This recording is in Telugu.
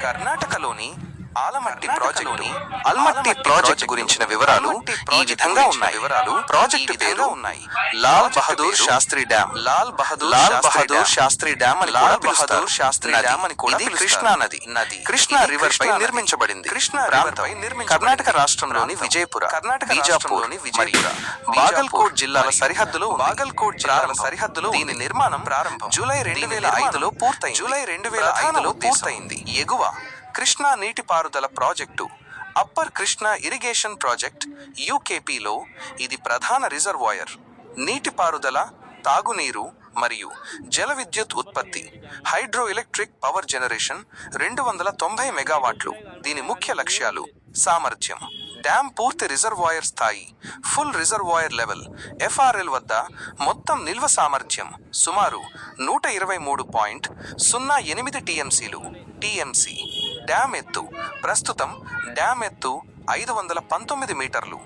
కర్ణాటకలోని ఆలమట్టి ప్రాజెక్టులోని అల్మట్టి ప్రాజెక్ట్ గురించిన వివరాలు ఈ విధంగా ఉన్నాయి. వివరాలు ప్రాజెక్టు పేరు ఉన్నాయి. లాల్ బహదూర్ శాస్త్రి డ్యామ్. లాల్ బహదూర్ లాల్ బహదూర్ శాస్త్రి డ్యామ్ అని లాల్ బహదూర్ శాస్త్రి డ్యామ్ అని కూడా కృష్ణా నది. నది. కృష్ణా రివర్ పై నిర్మించబడింది. కృష్ణా ప్రాంతం కర్ణాటక రాష్ట్రంలోని విజయపుర. కర్ణాటక బీజాపూర్లోని విజయపుర. బాగల్కోట్ జిల్లాల సరిహద్దులో బాగల్కోట్ జిల్లాల సరిహద్దులో దీని నిర్మాణం ప్రారంభం. జూలై రెండు వేల ఐదులో పూర్తయింది. జూలై రెండు వేల ఐదులో పూర్తయింది. ఎగువ కృష్ణా నీటిపారుదల project upper Krishna irrigation project యూకేపీలో ఇది ప్రధాన రిజర్వాయర్. నీటిపారుదల తాగునీరు మరియు జల విద్యుత్ ఉత్పత్తి హైడ్రో ఎలక్ట్రిక్ పవర్ జనరేషన్ రెండు వందల తొంభై మెగావాట్లు. దీని ముఖ్య లక్ష్యాలు సామర్థ్యం డ్యామ్ పూర్తి రిజర్వాయర్ స్థాయి ఫుల్ రిజర్వాయర్ లెవెల్ ఎఫ్ఆర్ఎల్ వద్ద మొత్తం నిల్వ సామర్థ్యం సుమారు నూట ఇరవై మూడు పాయింట్ సున్నా ఎనిమిది టీఎంసీలు టీఎంసీ. డ్యామ్ ఎత్తు. ప్రస్తుతం డ్యామ్ ఎత్తు ఐదు వందల పంతొమ్మిది మీటర్లు.